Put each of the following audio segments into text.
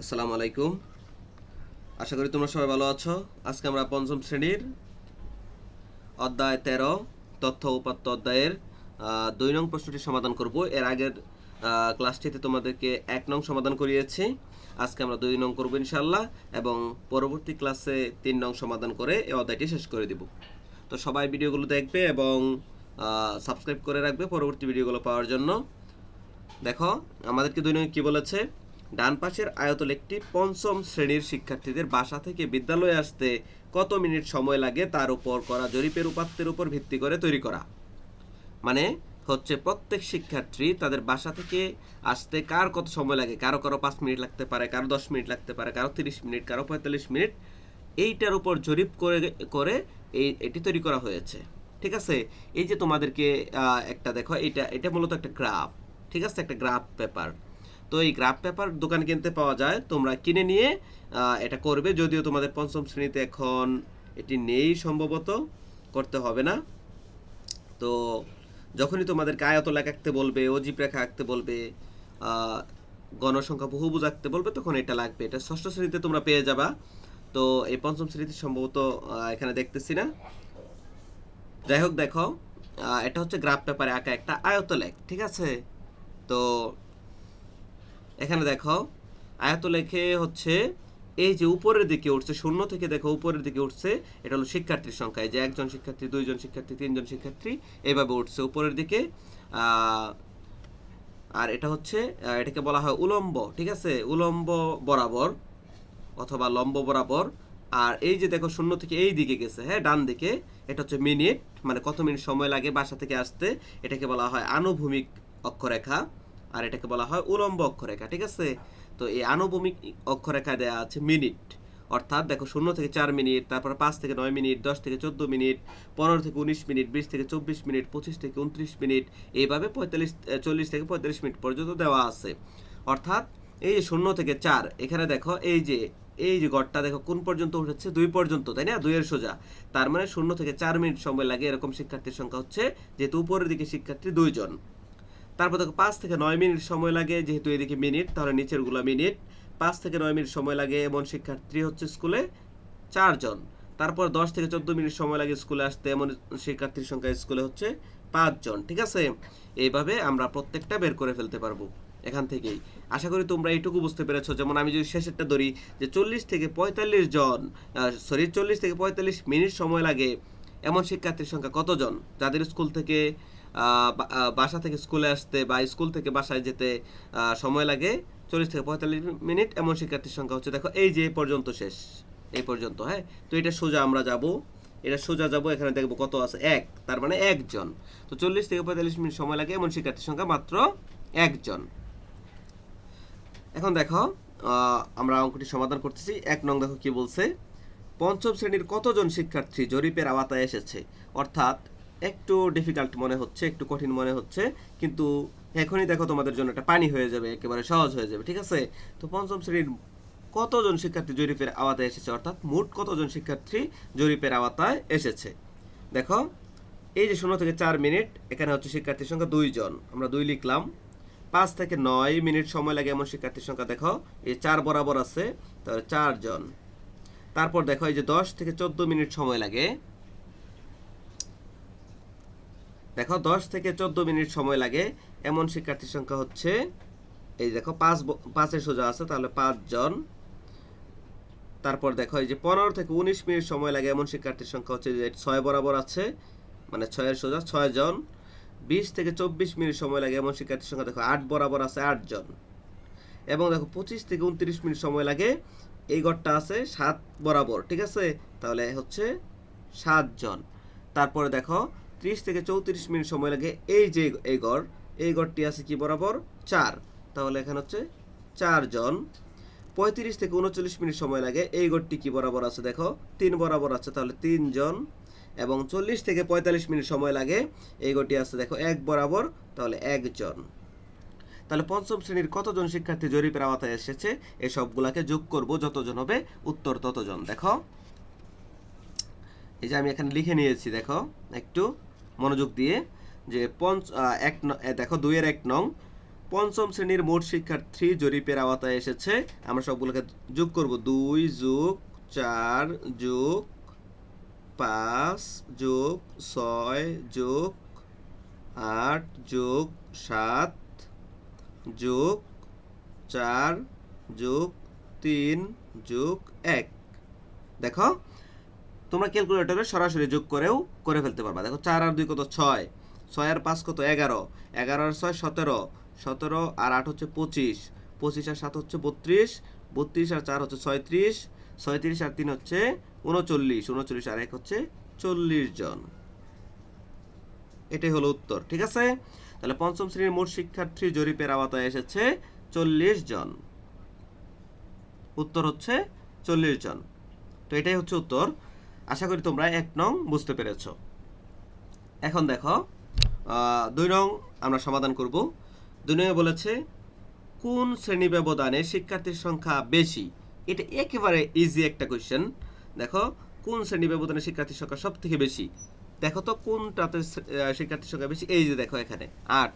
আসসালামু আলাইকুম। আশা করি তোমরা সবাই ভালো আছো। আজকে আমরা পঞ্চম শ্রেণির অধ্যায় তেরো, তথ্য উপাত্ত অধ্যায়ের দুই নং প্রশ্নটি সমাধান করব। এর আগের ক্লাসটিতে তোমাদেরকে এক নং সমাধান করিয়েছি। আজকে আমরা দুই নং করব ইনশাল্লাহ এবং পরবর্তী ক্লাসে তিন নং সমাধান করে এই অধ্যায়টি শেষ করে দিব। তো সবাই ভিডিওগুলো দেখবে এবং সাবস্ক্রাইব করে রাখবে পরবর্তী ভিডিওগুলো পাওয়ার জন্য। দেখো, আমাদেরকে দুই নং কি বলেছে? ডান পাশের আয়তল একটি পঞ্চম শ্রেণির শিক্ষার্থীদের বাসা থেকে বিদ্যালয়ে আসতে কত মিনিট সময় লাগে তার উপর করা জরিপের উপাত্তের উপর ভিত্তি করে তৈরি করা। মানে হচ্ছে প্রত্যেক শিক্ষার্থী তাদের বাসা থেকে আসতে কার কত সময় লাগে? কারও কারও পাঁচ মিনিট লাগতে পারে, কারও দশ মিনিট লাগতে পারে, কারও তিরিশ মিনিট, কারও পঁয়তাল্লিশ মিনিট। এইটার উপর জরিপ করে করে এই, এটি তৈরি করা হয়েছে। ঠিক আছে? এই যে তোমাদেরকে একটা দেখো এটা এটা মূলত একটা গ্রাফ। ঠিক আছে? একটা গ্রাফ পেপার। তো এই গ্রাফ পেপার দোকান কিনতে পাওয়া যায়। তোমরা কিনে নিয়ে এটা করবে। যদিও তোমাদের পঞ্চম শ্রেণীতে এখন এটি নেই সম্ভবত, করতে হবে না। তো যখনই তোমাদেরকে আয়তলেখ আঁকতে বলবে, অজীব রেখা আঁকতে বলবে গণসংখ্যা বহুভুজ আঁকতে বলবে, তখন এটা লাগবে। এটা ষষ্ঠ শ্রেণীতে তোমরা পেয়ে যাবা। তো এই পঞ্চম শ্রেণীতে সম্ভবত এখানে দেখতেছি না। যাই হোক দেখো এটা হচ্ছে গ্রাফ পেপারে আঁকা একটা আয়তলেখ, ঠিক আছে? তো এখানে দেখো আয়তলেখে হচ্ছে, এই যে উপরের দিকে উঠছে, শূন্য থেকে দেখো উপরের দিকে উঠছে, এটা হলো শিক্ষার্থীর সংখ্যা যে একজন শিক্ষার্থী, দুইজন শিক্ষার্থী, তিনজন শিক্ষার্থী এইভাবে উঠছে উপরের দিকে। আর এটা হচ্ছে এটাকে বলা হয় উলম্ব, ঠিক আছে? উলম্ব বরাবর অথবা লম্ব বরাবর। আর এই যে দেখো শূন্য থেকে এই দিকে গেছে হ্যাঁ ডান দিকে, এটা হচ্ছে মিনিট মানে কত মিনিট সময় লাগে বাসা থেকে আসতে, এটাকে বলা হয় আনুভূমিক অক্ষরেখা। আর এটাকে বলা হয় উলম্ব অক্ষরেখা, ঠিক আছে? তো এই আনুভূমিক অক্ষরেখা দেওয়া আছে মিনিট। অর্থাৎ দেখো শূন্য থেকে চার মিনিট, তারপর পাঁচ থেকে নয় মিনিট, দশ থেকে চোদ্দ মিনিট, পনেরো থেকে উনিশ মিনিট, বিশ থেকে চব্বিশ মিনিট, পঁচিশ থেকে উনত্রিশ মিনিট, এইভাবে পঁয়তাল্লিশ চল্লিশ থেকে পঁয়তাল্লিশ মিনিট পর্যন্ত দেওয়া আছে। অর্থাৎ এই যে শূন্য থেকে চার, এখানে দেখো এই যে এই যে গড়টা দেখো কোন পর্যন্ত উঠেছে? দুই পর্যন্ত, তাই না? দুইয়ের সোজা। তার মানে শূন্য থেকে চার মিনিট সময় লাগে, এরকম শিক্ষার্থীর সংখ্যা হচ্ছে, যেহেতু উপরের দিকে শিক্ষার্থী দুইজন। তারপর দেখো পাঁচ থেকে নয় মিনিট সময় লাগে, যেহেতু এদিকে মিনিট, তাহলে নিচেরগুলা মিনিট। পাঁচ থেকে নয় মিনিট সময় লাগে এমন শিক্ষার্থী হচ্ছে স্কুলে চারজন। তারপর দশ থেকে চোদ্দ মিনিট সময় লাগে স্কুলে আসতে এমন শিক্ষার্থীর সংখ্যা স্কুলে হচ্ছে পাঁচজন, ঠিক আছে? এইভাবে আমরা প্রত্যেকটা বের করে ফেলতে পারব এখান থেকেই। আশা করি তোমরা এইটুকু বুঝতে পেরেছ। যেমন আমি যদি শেষেরটা ধরি, যে চল্লিশ থেকে পঁয়তাল্লিশ জন সরি চল্লিশ থেকে পঁয়তাল্লিশ মিনিট সময় লাগে এমন শিক্ষার্থীর সংখ্যা কতজন? যাদের স্কুল থেকে বাসা থেকে স্কুলে আসতে বা স্কুল থেকে বাসায় যেতে সময় লাগে চল্লিশ থেকে পঁয়তাল্লিশ মিনিট। এমন শিক্ষার্থীর সংখ্যা হচ্ছে, দেখো, এই যে পর্যন্ত শেষ, এই পর্যন্ত হ্যাঁ? তো এটা সোজা আমরা যাব, এটা সোজা যাব, এখানে দেখব কত আছে, এক, তার মানে একজন। তো চল্লিশ থেকে পঁয়তাল্লিশ মিনিট সময় লাগে, এমন শিক্ষার্থীর সংখ্যা মাত্র একজন। এখন দেখো আমরা অঙ্কটি সমাধান করতেছি। এক নং দেখো কি বলছে, পঞ্চম শ্রেণির কতজন শিক্ষার্থী জরিপের আওতায় এসেছে? অর্থাৎ একটু ডিফিকাল্ট মনে হচ্ছে, একটু কঠিন মনে হচ্ছে, কিন্তু এখনই দেখো তোমাদের জন্য একটা পানি হয়ে যাবে, একেবারে সহজ হয়ে যাবে, ঠিক আছে? তো পঞ্চম শ্রেণির কতজন শিক্ষার্থী জরিপের আওতায় এসেছে? অর্থাৎ মোট কতজন শিক্ষার্থী জরিপের আওতায় এসেছে? দেখো, এই যে শূন্য থেকে চার মিনিট, এখানে হচ্ছে শিক্ষার্থীর সংখ্যা দুইজন, আমরা দুই লিখলাম। পাঁচ থেকে নয় মিনিট সময় লাগে এমন শিক্ষার্থীর সংখ্যা, দেখো, এই চার বরাবর আছে, তাহলে চারজন। তারপর দেখো, এই যে দশ থেকে চোদ্দ মিনিট সময় লাগে দেখো, দশ থেকে চোদ্দ মিনিট সময় লাগে। এমন শিক্ষার্থীর সংখ্যা হচ্ছে, এই দেখো, পাঁচ পাঁচের সোজা আছে, তাহলে পাঁচজন তারপর দেখো, এই যে পনেরো থেকে উনিশ মিনিট সময় লাগে, এমন শিক্ষার্থীর সংখ্যা হচ্ছে যে ছয় বরাবর আছে মানে ছয়ের সোজা, ছয় জন। বিশ থেকে চব্বিশ মিনিট সময় লাগে, এমন শিক্ষার্থীর সংখ্যা দেখো, আট বরাবর আছে আটজন এবং দেখো, পঁচিশ থেকে উনত্রিশ মিনিট সময় লাগে, এই গড়টা আছে সাত বরাবর, ঠিক আছে? তাহলে হচ্ছে সাতজন তারপরে দেখো ত্রিশ থেকে চৌত্রিশ মিনিট সময় লাগে। এই যে এই গড়, এই গড়টি আছে কি বরাবর? চার। তাহলে এখানে হচ্ছে চারজন পঁয়ত্রিশ থেকে উনচল্লিশ মিনিট সময় লাগে। এই গড়টি কি বরাবর আছে দেখো? তিন বরাবর আছে, তাহলে তিনজন এবং চল্লিশ থেকে পঁয়তাল্লিশ মিনিট সময় লাগে। এই গড়টি আছে দেখো এক বরাবর, তাহলে একজন তাহলে পঞ্চম শ্রেণির কতজন শিক্ষার্থী জরিপের আওতায় এসেছে? এই যোগ করব, যতজন হবে, উত্তর ততজন। দেখো। এই যে আমি এখানে লিখে নিয়েছি, দেখো। একটু। মনোযোগ দিয়ে যে পঞ্চ এক দেখো, দুইয়ের এক নং। পঞ্চম শ্রেণির মোট শিক্ষার্থী জরিপের আওতায় এসেছে। আমরা সবগুলোকে যোগ করব। দুই যোগ চার যোগ পাঁচ যোগ ছয় যোগ আট যোগ সাত যোগ চার যোগ তিন যোগ এক। দেখো? তোমরা ক্যালকুলেটরে সরাসরি যোগ করেও করে ফেলতে পারবা। দেখো চার আর দুই কত? ছয়। ছয় আর পাঁচ কত? এগারো। এগারো আর ছয়, সতেরো। সতেরো আর আট হচ্ছে পঁচিশ। পঁচিশ আর সাত হচ্ছে বত্রিশ। বত্রিশ আর চার হচ্ছে ছয়ত্রিশ। ছয়ত্রিশ আর তিন হচ্ছে উনচল্লিশ। উনচল্লিশ আর এক হচ্ছে চল্লিশ জন। এটাই হলো উত্তর, ঠিক আছে? তাহলে পঞ্চম শ্রেণির মোট শিক্ষার্থী জরিপের আওতায় এসেছে চল্লিশ জন। উত্তর হচ্ছে চল্লিশ জন। তো এটাই হচ্ছে উত্তর। আশা করি তোমরা এক নং বুঝতে পেরেছ। এখন দেখো দুই নং আমরা সমাধান করব। দুই নং বলেছে, কোন শ্রেণি ব্যবধানে শিক্ষার্থীর সংখ্যা বেশি? এটা একেবারে ইজি একটা কোয়েশ্চেন দেখো, কোন শ্রেণি ব্যবধানে শিক্ষার্থীর সংখ্যা সব থেকে বেশি? দেখো তো, কোনটাতে শিক্ষার্থীর সংখ্যা বেশি? এই যে দেখো এখানে, আট।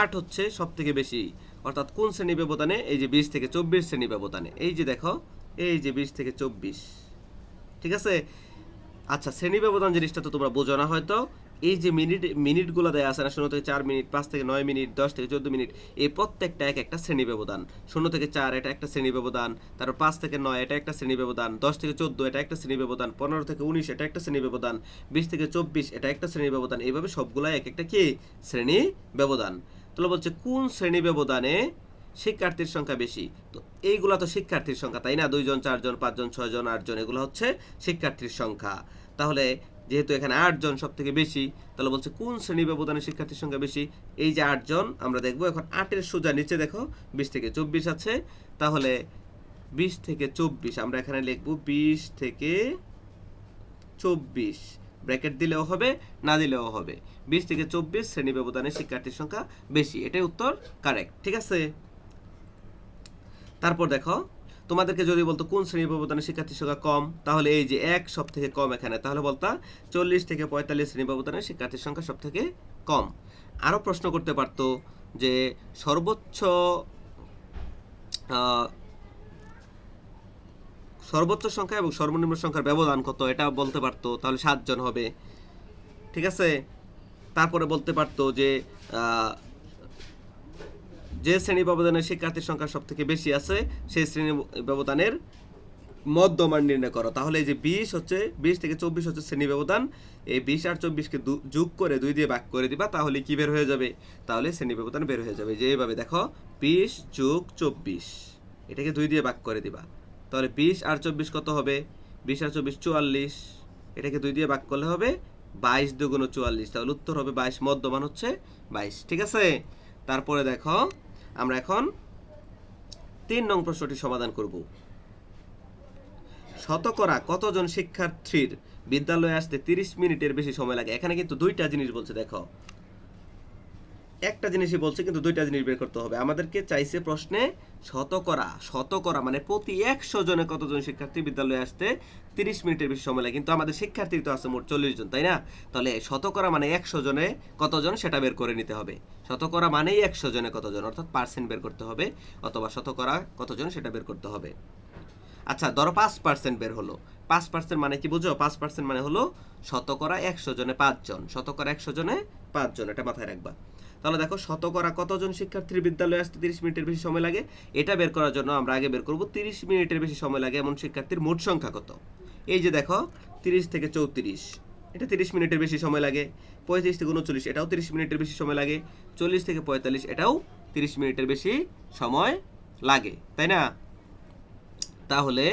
আট হচ্ছে সব থেকে বেশি। অর্থাৎ কোন শ্রেণি ব্যবধানে? এই যে বিশ থেকে চব্বিশ শ্রেণি ব্যবধানে। এই যে দেখো, এই যে বিশ থেকে চব্বিশ। ঠিক আছে? আচ্ছা শ্রেণি ব্যবধান জিনিসটা তো তোমরা বোঝো না হয়তো। এই যে মিনিট, মিনিটগুলো দেয়া আছে না, শূন্য থেকে চার মিনিট, পাঁচ থেকে নয় মিনিট, দশ থেকে চোদ্দ মিনিট, এই প্রত্যেকটা এক একটা শ্রেণি ব্যবধান। শূন্য থেকে চার, এটা একটা শ্রেণি ব্যবধান, তারপর পাঁচ থেকে নয়, এটা একটা শ্রেণি ব্যবধান, দশ থেকে চোদ্দ, এটা একটা শ্রেণি ব্যবধান, পনেরো থেকে উনিশ, এটা একটা শ্রেণি ব্যবধান, বিশ থেকে চব্বিশ, এটা একটা শ্রেণি ব্যবধান, এইভাবে সবগুলাই এক একটা কি? শ্রেণি ব্যবধান। তাহলে বলছে কোন শ্রেণি ব্যবধানে শিক্ষার্থীর সংখ্যা বেশি। তো এইগুলা তো শিক্ষার্থীর সংখ্যা, তাই না? দুইজন, চারজন, পাঁচজন, ছয়জন, আটজন, এগুলো হচ্ছে শিক্ষার্থীর সংখ্যা। তাহলে যেহেতু এখানে আটজন সব থেকে বেশি, তাহলে বলছে কোন শ্রেণি ব্যবধানে শিক্ষার্থীর সংখ্যা বেশি? এই যে আটজন, আমরা দেখব এখন আটের সোজা নিচে দেখো, বিশ থেকে চব্বিশ আছে। তাহলে বিশ থেকে চব্বিশ, আমরা এখানে লিখব বিশ থেকে চব্বিশ। ব্র্যাকেট দিলেও হবে, না দিলেও হবে। বিশ থেকে চব্বিশ শ্রেণি ব্যবধানে শিক্ষার্থীর সংখ্যা বেশি, এটাই উত্তর কারেক্ট, ঠিক আছে? তারপর দেখো, তোমাদেরকে যদি বলতো কোন শ্রেণি ব্যবধানে শিক্ষার্থীর সংখ্যা কম, তাহলে এই যে এক সব থেকে কম এখানে, তাহলে বলতা চল্লিশ থেকে পঁয়তাল্লিশ শ্রেণি ব্যবধানে শিক্ষার্থীর সংখ্যা সব থেকে কম। আরও প্রশ্ন করতে পারতো যে সর্বোচ্চ সর্বোচ্চ সংখ্যা এবং সর্বনিম্ন সংখ্যার ব্যবধান কত, এটা বলতে পারতো, তাহলে সাতজন হবে। ঠিক আছে? তারপরে বলতে পারতো যে যে শ্রেণি ব্যবধানের শিক্ষার্থীর সংখ্যা সব থেকে বেশি আছে, সেই শ্রেণি ব্যবধানের মধ্যমান নির্ণয় করো। তাহলে এই যে বিশ হচ্ছে, বিশ থেকে চব্বিশ হচ্ছে শ্রেণি ব্যবধান। এই বিশ আর চব্বিশকে যোগ করে দুই দিয়ে ভাগ করে দিবা, তাহলে কি বের হয়ে যাবে? তাহলে শ্রেণি ব্যবধান বের হয়ে যাবে। যে এইভাবে দেখো, বিশ যোগ চব্বিশ, এটাকে দুই দিয়ে ভাগ করে দিবা। তাহলে বিশ আর চব্বিশ কত হবে? বিশ আর চব্বিশ চুয়াল্লিশ, এটাকে দুই দিয়ে ভাগ করলে হবে বাইশ দুগুণ চুয়াল্লিশ। তাহলে উত্তর হবে বাইশ, মধ্যমান হচ্ছে বাইশ। ঠিক আছে? তারপরে দেখো আমরা এখন তিন নং প্রশ্নটি সমাধান করব। শতকরা কতজন শিক্ষার্থীর বিদ্যালয়ে আসতে তিরিশ মিনিটের বেশি সময় লাগে? এখানে কিন্তু দুইটা জিনিস বলছে, দেখো। একটা জিনিসই বলছে, কিন্তু দুইটা জিনিস বের করতে হবে। আমাদেরকে চাইছে প্রশ্নে শতকরা শতকরা মানে প্রতি একশো জনে কতজন শিক্ষার্থী বিদ্যালয়ে আসতে তিরিশ মিনিটের বেশি সময় লাগে? কিন্তু আমাদের শিক্ষার্থী তো আছে মোট চল্লিশ জন, তাই না? তাহলে শতকরা মানে একশো জনে কতজন সেটা বের করে নিতে হবে। শতকরা মানেই একশো জনে কতজন, অর্থাৎ পার্সেন্ট বের করতে হবে, অথবা শতকরা কতজন সেটা বের করতে হবে। আচ্ছা ধরো পাঁচ পার্সেন্ট বের হলো। পাঁচ পার্সেন্ট মানে কি বুঝো? পাঁচ পার্সেন্ট মানে হলো শতকরা একশো জনে পাঁচজন, শতকরা একশো জনে পাঁচজন, এটা মাথায় রাখবা। তাহলে দেখো শতকরা কতজন শিক্ষার্থীর বিদ্যালয়ে আসতে তিরিশ মিনিটের বেশি সময় লাগে? এটা বের করার জন্য আমরা আগে বের করব তিরিশ মিনিটের বেশি সময় লাগে এমন শিক্ষার্থীর মোট সংখ্যা কত? এই যে দেখো, তিরিশ থেকে চৌত্রিশ, এটা তিরিশ মিনিটের বেশি সময় লাগে। পঁয়ত্রিশ থেকে উনচল্লিশ, এটাও তিরিশ মিনিটের বেশি সময় লাগে। চল্লিশ থেকে পঁয়তাল্লিশ, এটাও তিরিশ মিনিটের বেশি সময় লাগে, তাই না? তাহলে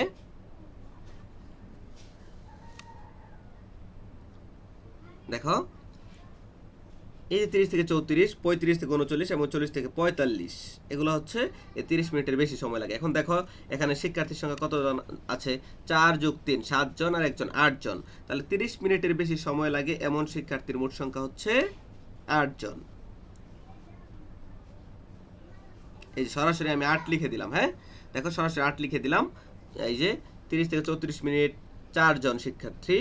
দেখো এই যে তিরিশ থেকে চৌত্রিশ, পঁয়ত্রিশ থেকে উনচল্লিশ এবং চল্লিশ থেকে পঁয়তাল্লিশ, এগুলো হচ্ছে এই তিরিশ মিনিটের বেশি সময় লাগে। এখন দেখো, এখানে শিক্ষার্থীর সংখ্যা কতজন আছে? চার যোগ তিন সাতজন আর একজন আটজন তাহলে তিরিশ মিনিটের বেশি সময় লাগে এমন শিক্ষার্থীর মোট সংখ্যা হচ্ছে আটজন এই যে সরাসরি আমি আট লিখে দিলাম হ্যাঁ? দেখো সরাসরি আট লিখে দিলাম। এই যে তিরিশ থেকে চৌত্রিশ মিনিট চারজন শিক্ষার্থী।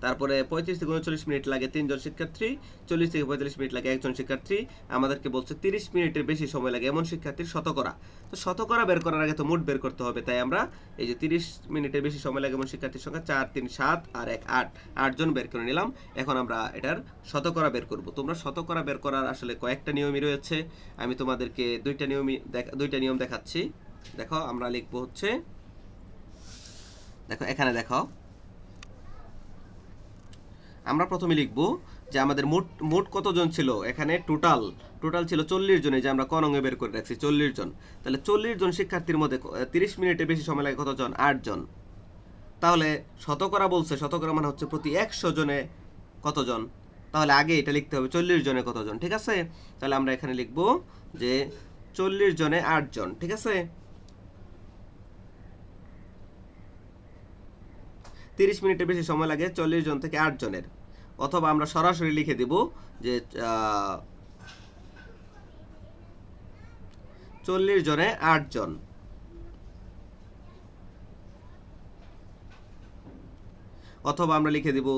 তারপরে পঁয়ত্রিশ থেকে উনচল্লিশ মিনিট লাগে তিনজন শিক্ষার্থী, চল্লিশ থেকে পঁয়তাল্লিশ মিনিট লাগে একজন শিক্ষার্থী। আমাদেরকে বলছে তিরিশ মিনিটের বেশি সময় লাগে এমন শিক্ষার্থীর শতকরা। তো শতকরা বের করার আগে তো মোট বের করতে হবে, তাই আমরা এই যে তিরিশ মিনিটের বেশি সময় লাগে এমন শিক্ষার্থীর সংখ্যা চার, তিন, সাত আর এক, আট আটজন বের করে নিলাম। এখন আমরা এটার শতকরা বের করব। তোমরা শতকরা বের করার আসলে কয়েকটা নিয়মই রয়েছে। আমি তোমাদেরকে দুইটা নিয়মই দেখ- দুইটা নিয়ম দেখাচ্ছি। দেখো, আমরা লিখব হচ্ছে, দেখো, এখানে দেখো। আমরা প্রথমে লিখব যে আমাদের মোট মোট কতজন ছিল এখানে? টোটাল টোটাল ছিল চল্লিশ জনে যে আমরা কনঙ্গে বের করে রাখছি, চল্লিশ জন। তাহলে চল্লিশ জন শিক্ষার্থীর মধ্যে তিরিশ মিনিটে বেশি সময় লাগে কতজন? আটজন তাহলে শতকরা বলছে, শতকরা মানে হচ্ছে প্রতি একশো জনে কতজন? তাহলে আগে এটা লিখতে হবে, চল্লিশ জনে কতজন, ঠিক আছে? তাহলে আমরা এখানে লিখব যে চল্লিশ জনে আটজন ঠিক আছে? তিরিশ মিনিটের বেশি সময় লাগে চল্লিশ জন থেকে আট জনের। অথবা আমরা সরাসরি লিখে দিব যে চল্লিশ জনে আট জন। অথবা আমরা লিখে দিব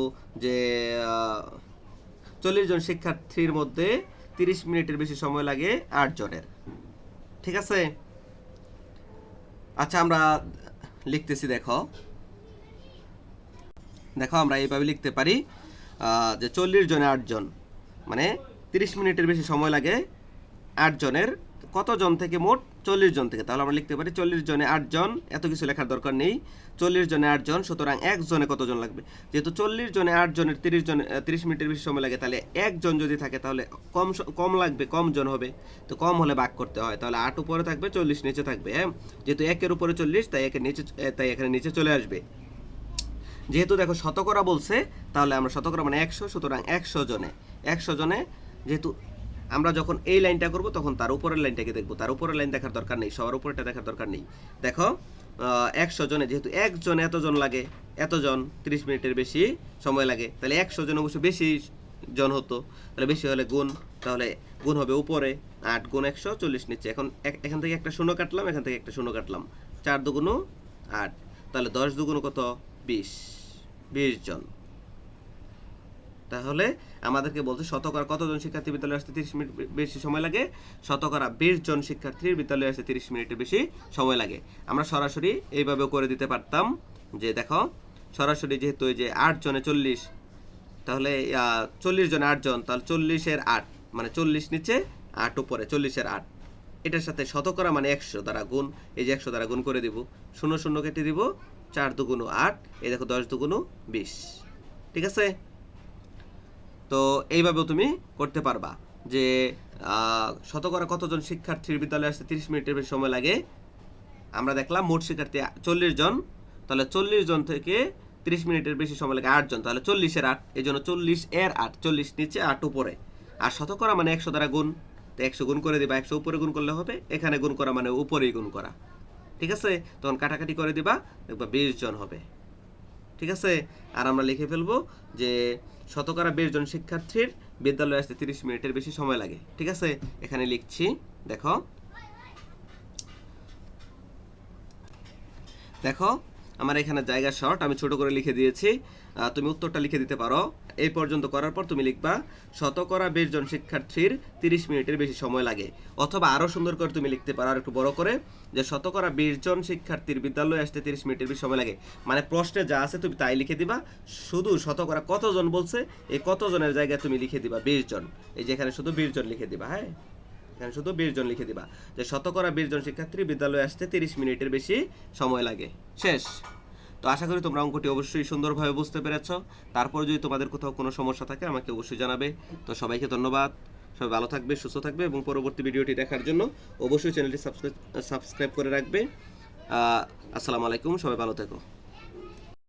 যে চল্লিশ জন শিক্ষার্থীর মধ্যে তিরিশ মিনিটের বেশি সময় লাগে আট জনের। ঠিক আছে? আচ্ছা আমরা লিখতেছি, দেখো। দেখো, আমরা এইভাবে লিখতে পারি। যে চল্লিশ জনে আটজন মানে তিরিশ মিনিটের বেশি সময় লাগে আটজনের কতজন থেকে মোট চল্লিশ জন থেকে? তাহলে আমরা লিখতে পারি চল্লিশ জনে আটজন এত কিছু লেখার দরকার নেই। চল্লিশ জনে আটজন সুতরাং একজনে কতজন লাগবে? যেহেতু চল্লিশ জনে আটজনের তিরিশ জন তিরিশ মিনিটের বেশি সময় লাগে, তাহলে একজন যদি থাকে, তাহলে কম কম লাগবে, কম জন হবে। তো কম হলে ভাগ করতে হয়, তাহলে আট উপরে থাকবে, চল্লিশ নিচে থাকবে হ্যাঁ? যেহেতু একের উপরে চল্লিশ, তাই একের নিচে তাই এখানে নিচে চলে আসবে। যেহেতু দেখো শতকরা বলছে, তাহলে আমরা শতকরা মানে একশো, সুতরাং একশো জনে। একশো জনে যেহেতু আমরা যখন এই লাইনটা করব, তখন তার উপরের লাইনটাকে দেখব। তার উপরের লাইন দেখার দরকার নেই, সবার উপরেটা দেখার দরকার নেই। দেখো একশো জনে যেহেতু একজন এতজন লাগে, এতজন, তিরিশ মিনিটের বেশি সময় লাগে, তাহলে একশো জন অবশ্য বেশি জন হতো। তাহলে বেশি হলে গুণ, তাহলে গুণ হবে উপরে, আট গুণ একশো, চল্লিশ নিচ্ছে এখন এখান থেকে একটা শূন্য কাটলাম, এখান থেকে একটা শূন্য কাটলাম। চার দুগুণ আট, তাহলে দশ দুগুণ কত? বিশ। বিশ জন। তাহলে আমাদেরকে বলছে শতকরা কতজন শিক্ষার্থী বিদ্যালয়ে আসতে তিরিশ মিনিট বেশি সময় লাগে? শতকরা বিশ জন শিক্ষার্থীর বিদ্যালয়ে আসতে তিরিশ মিনিটের বেশি সময় লাগে। আমরা সরাসরি এইভাবেও করে দিতে পারতাম যে দেখো, সরাসরি যেহেতু এই যে আট জনে চল্লিশ, তাহলে চল্লিশ জনে আটজন তাহলে চল্লিশের আট মানে চল্লিশ নিচে আট উপরে, চল্লিশের আট। এটার সাথে শতকরা মানে একশো দ্বারা গুণ, এই যে একশো দ্বারা গুণ করে দিব। শূন্য শূন্য কেটে দিব? চার দুগুণ আট, এই দেখো দশ দুগুণ বিশ। ঠিক আছে? তো এইভাবেও তুমি করতে পারবা যে শতকরা কতজন শিক্ষার্থীর বিদ্যালয়ে আসতে তিরিশ মিনিটের বেশি সময় লাগে? আমরা দেখলাম মোট শিক্ষার্থী চল্লিশ জন। তাহলে চল্লিশ জন থেকে তিরিশ মিনিটের বেশি সময় লাগে আট জন। তাহলে চল্লিশের আট, এই জন্য চল্লিশ এর আট, চল্লিশ নিচে আট উপরে। আর শতকরা মানে একশো দ্বারা গুণ। তো একশো গুণ করে দিবা, একশো উপরে গুণ করলে হবে, এখানে গুণ করা মানে উপরেই গুণ করা। ঠিক আছে? তখন কাটাকাটি করে দিবা, দেখবা বিশ জন হবে। ঠিক আছে? আর আমরা লিখে ফেলব যে শতকরা বিশ জন শিক্ষার্থীর বিদ্যালয়ে আসতে তিরিশ মিনিটের বেশি সময় লাগে। ঠিক আছে? এখানে লিখছি, দেখো। দেখো আমার এখানে জায়গা শর্ট আমি ছোট করে লিখে দিয়েছি। তুমি উত্তরটা লিখে দিতে পারো। এই পর্যন্ত করার পর তুমি লিখবা, শতকরা বিশ জন শিক্ষার্থীর তিরিশ মিনিটের বেশি সময় লাগে। অথবা আরও সুন্দর করে তুমি লিখতে পারো আর একটু বড় করে, যে শতকরা বিশ জন শিক্ষার্থীর বিদ্যালয়ে আসতে তিরিশ মিনিটের বেশি সময় লাগে। মানে প্রশ্নে যা আছে তুমি তাই লিখে দিবা। শুধু শতকরা কতজন বলছে, এই কতজনের জায়গায় তুমি লিখে দিবা বিশ জন? এই যে এখানে শুধু বিশ জন লিখে দিবা হ্যাঁ? এখানে শুধু বিশ জন লিখে দিবা। যে শতকরা বিশ জন শিক্ষার্থী বিদ্যালয়ে আসতে তিরিশ মিনিটের বেশি সময় লাগে। শেষ। তো আশা করি তোমরা অঙ্কটি অবশ্যই সুন্দরভাবে বুঝতে পেরেছ। তারপর যদি তোমাদের কোথাও কোনো সমস্যা থাকে, আমাকে অবশ্যই জানাবে। তো সবাইকে ধন্যবাদ। সবাই ভালো থাকবে, সুস্থ থাকবে এবং পরবর্তী ভিডিওটি দেখার জন্য অবশ্যই চ্যানেলটি সাবস্ক্রাইব সাবস্ক্রাইব করে রাখবে। আসসালামু আলাইকুম, সবাই ভালো থেকো।